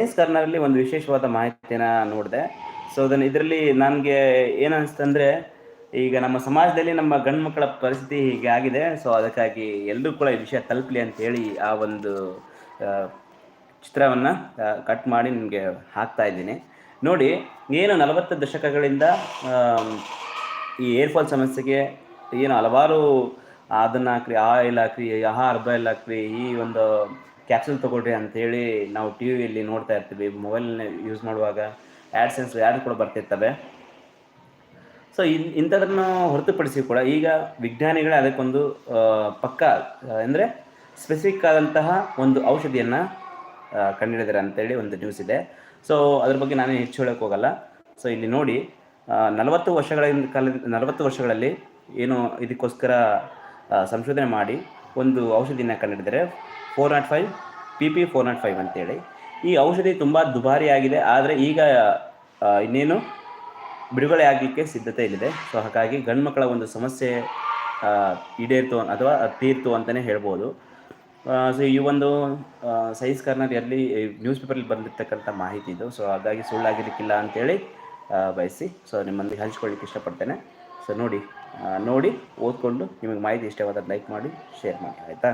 Science ಕಾರ್ನರಲ್ಲಿ ಒಂದು ವಿಶೇಷವಾದ ಮಾಹಿತಿನ ನೋಡಿದೆ. ಸೊ ಅದನ್ನು ಇದರಲ್ಲಿ ನನಗೆ ಏನು ಅನಿಸ್ತಂದ್ರೆ, ಈಗ ನಮ್ಮ ಸಮಾಜದಲ್ಲಿ ನಮ್ಮ ಗಂಡು ಮಕ್ಕಳ ಪರಿಸ್ಥಿತಿ ಹೀಗೆ ಆಗಿದೆ. ಸೊ ಅದಕ್ಕಾಗಿ ಎಲ್ಲರೂ ಕೂಡ ಈ ವಿಷಯ ತಲುಪಲಿ ಅಂತೇಳಿ ಆ ಒಂದು ಚಿತ್ರವನ್ನು ಕಟ್ ಮಾಡಿ ನಿಮಗೆ ಹಾಕ್ತಾ ಇದ್ದೀನಿ. ನೋಡಿ, ಏನು ನಲವತ್ತು ದಶಕಗಳಿಂದ ಈ ಏರ್ಫಾಲ್ ಸಮಸ್ಯೆಗೆ ಏನು ಹಲವಾರು ಅದನ್ನು ಹಾಕ್ರಿ ಆಯಿಲ್ ಹಾಕ್ರಿ ಆಹಾರ ಅರ್ಬೈಲ್ ಹಾಕ್ರಿ, ಈ ಒಂದು ಕ್ಯಾಪ್ಸೂಲ್ ತೊಗೊಳ್ರಿ ಅಂತೇಳಿ ನಾವು ಟಿ ವಿಯಲ್ಲಿ ನೋಡ್ತಾ ಇರ್ತೀವಿ. ಮೊಬೈಲ್ನ ಯೂಸ್ ಮಾಡುವಾಗ ಆ್ಯಡ್ಸೆನ್ಸ್ ಯಾರು ಕೂಡ ಬರ್ತಿರ್ತವೆ. ಸೊ ಇನ್, ಇಂಥದನ್ನು ಹೊರತುಪಡಿಸಿ ಕೂಡ ಈಗ ವಿಜ್ಞಾನಿಗಳೇ ಅದಕ್ಕೊಂದು ಪಕ್ಕ ಅಂದರೆ ಸ್ಪೆಸಿಫಿಕ್ ಆದಂತಹ ಒಂದು ಔಷಧಿಯನ್ನು ಕಂಡುಹಿಡಿದಾರೆ ಅಂತೇಳಿ ಒಂದು ನ್ಯೂಸ್ ಇದೆ. ಸೊ ಅದ್ರ ಬಗ್ಗೆ ನಾನು ಹೆಚ್ಚು ಹೇಳೋಕೆ ಹೋಗಲ್ಲ. ಸೊ ಇಲ್ಲಿ ನೋಡಿ ನಲವತ್ತು ವರ್ಷಗಳಿಂದ ಕಾಲ ನಲವತ್ತು ವರ್ಷಗಳಲ್ಲಿ ಏನು ಇದಕ್ಕೋಸ್ಕರ ಸಂಶೋಧನೆ ಮಾಡಿ ಒಂದು ಔಷಧಿನ ಕಂಡುಹಿಡಿದರೆ four nought five P P four nought five ಅಂತೇಳಿ. ಈ ಔಷಧಿ ತುಂಬ ದುಬಾರಿಯಾಗಿದೆ, ಆದರೆ ಈಗ ಇನ್ನೇನು ಬಿಡುಗಡೆ ಆಗಲಿಕ್ಕೆ ಸಿದ್ಧತೆ ಇಲ್ಲಿದೆ. ಸೊ ಹಾಗಾಗಿ ಗಂಡು ಮಕ್ಕಳ ಒಂದು ಸಮಸ್ಯೆ ಈಡೇರ್ತು ಅಥವಾ ತೀರ್ತು ಅಂತಲೇ ಹೇಳ್ಬೋದು. ಸೊ ಈ ಒಂದು ಸೈನ್ಸ್ ಕಾರ್ನರ್ನಲ್ಲಿ ನ್ಯೂಸ್ ಪೇಪರಲ್ಲಿ ಬಂದಿರ್ತಕ್ಕಂಥ ಮಾಹಿತಿ ಇದು. ಸೊ ಹಾಗಾಗಿ ಸುಳ್ಳಾಗಿರಲಿಕ್ಕಿಲ್ಲ ಅಂತೇಳಿ ಬಯಸಿ. ಸೊ ನಿಮ್ಮೊಂದಿಗೆ ಹಂಚ್ಕೊಳ್ಳಿಕ್ಕೆ ಇಷ್ಟಪಡ್ತೇನೆ. ಸೊ ನೋಡಿ ನೋಡಿ, ಓದ್ಕೊಂಡು ನಿಮಗೆ ಮಾಹಿತಿ ಇಷ್ಟವಾದ ಲೈಕ್ ಮಾಡಿ, ಶೇರ್ ಮಾಡಿ, ಆಯಿತಾ?